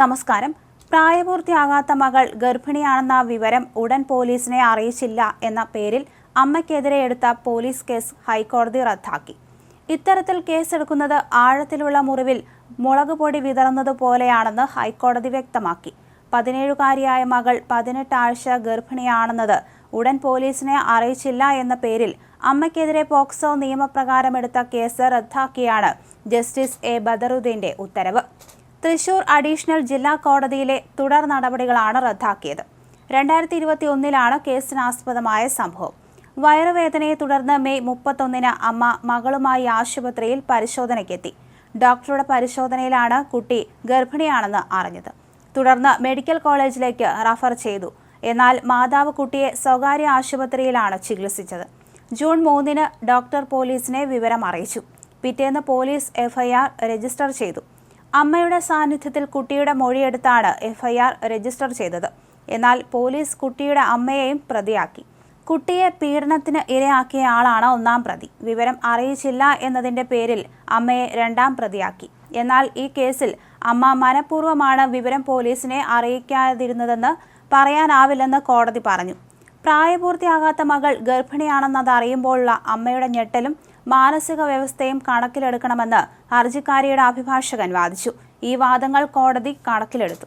നമസ്കാരം. പ്രായപൂർത്തിയാകാത്ത മകൾ ഗർഭിണിയാണെന്ന വിവരം ഉടൻ പോലീസിനെ അറിയിച്ചില്ല എന്ന പേരിൽ അമ്മയ്ക്കെതിരെ എടുത്ത പോലീസ് കേസ് ഹൈക്കോടതി റദ്ദാക്കി. ഇത്തരത്തിൽ കേസെടുക്കുന്നത് ആഴത്തിലുള്ള മുറിവിൽ മുളകുപൊടി വിതറുന്നതുപോലെയാണെന്ന് ഹൈക്കോടതി വ്യക്തമാക്കി. പതിനേഴുകാരിയായ മകൾ പതിനെട്ട് ആഴ്ച ഗർഭിണിയാണെന്നത് ഉടൻ പോലീസിനെ അറിയിച്ചില്ല എന്ന പേരിൽ അമ്മയ്ക്കെതിരെ പോക്സോ നിയമപ്രകാരം എടുത്ത കേസ് റദ്ദാക്കിയാണ് ജസ്റ്റിസ് എ ബദറുദ്ദീന്റെ ഉത്തരവ്. തൃശൂർ അഡീഷണൽ ജില്ലാ കോടതിയിലെ തുടർ നടപടികളാണ് റദ്ദാക്കിയത്. രണ്ടായിരത്തി ഇരുപത്തി ഒന്നിലാണ് കേസിനാസ്പദമായ സംഭവം. വയറുവേദനയെ തുടർന്ന് മെയ് മുപ്പത്തൊന്നിന് അമ്മ മകളുമായി ആശുപത്രിയിൽ പരിശോധനയ്ക്കെത്തി. ഡോക്ടറുടെ പരിശോധനയിലാണ് കുട്ടി ഗർഭിണിയാണെന്ന് അറിഞ്ഞത്. തുടർന്ന് മെഡിക്കൽ കോളേജിലേക്ക് റഫർ ചെയ്തു. എന്നാൽ മാതാവ് കുട്ടിയെ സ്വകാര്യ ആശുപത്രിയിലാണ് ചികിത്സിച്ചത്. ജൂൺ മൂന്നിന് ഡോക്ടർ പോലീസിനെ വിവരം അറിയിച്ചു പിറ്റേന്ന് പോലീസ് എഫ്ഐആർ രജിസ്റ്റർ ചെയ്തു. അമ്മയുടെ സാന്നിധ്യത്തിൽ കുട്ടിയുടെ മൊഴിയെടുത്താണ് എഫ്ഐആർ രജിസ്റ്റർ ചെയ്തത്. എന്നാൽ പോലീസ് കുട്ടിയുടെ അമ്മയെയും പ്രതിയാക്കി. കുട്ടിയെ പീഡനത്തിന് ഇരയാക്കിയ ആളാണ് ഒന്നാം പ്രതി. വിവരം അറിയിച്ചില്ല എന്നതിന്റെ പേരിൽ അമ്മയെ രണ്ടാം പ്രതിയാക്കി. എന്നാൽ ഈ കേസിൽ അമ്മ മനഃപൂർവമാണ് വിവരം പോലീസിനെ അറിയിക്കാതിരുന്നതെന്ന് പറയാനാവില്ലെന്ന് കോടതി പറഞ്ഞു. പ്രായപൂർത്തിയാകാത്ത മകൾ ഗർഭിണിയാണെന്നത് അറിയുമ്പോഴുള്ള അമ്മയുടെ ഞെട്ടലും മാനസിക വ്യവസ്ഥയും കണക്കിലെടുക്കണമെന്ന് ഹർജിക്കാരിയുടെ അഭിഭാഷകൻ വാദിച്ചു. ഈ വാദങ്ങൾ കോടതി കണക്കിലെടുത്തു.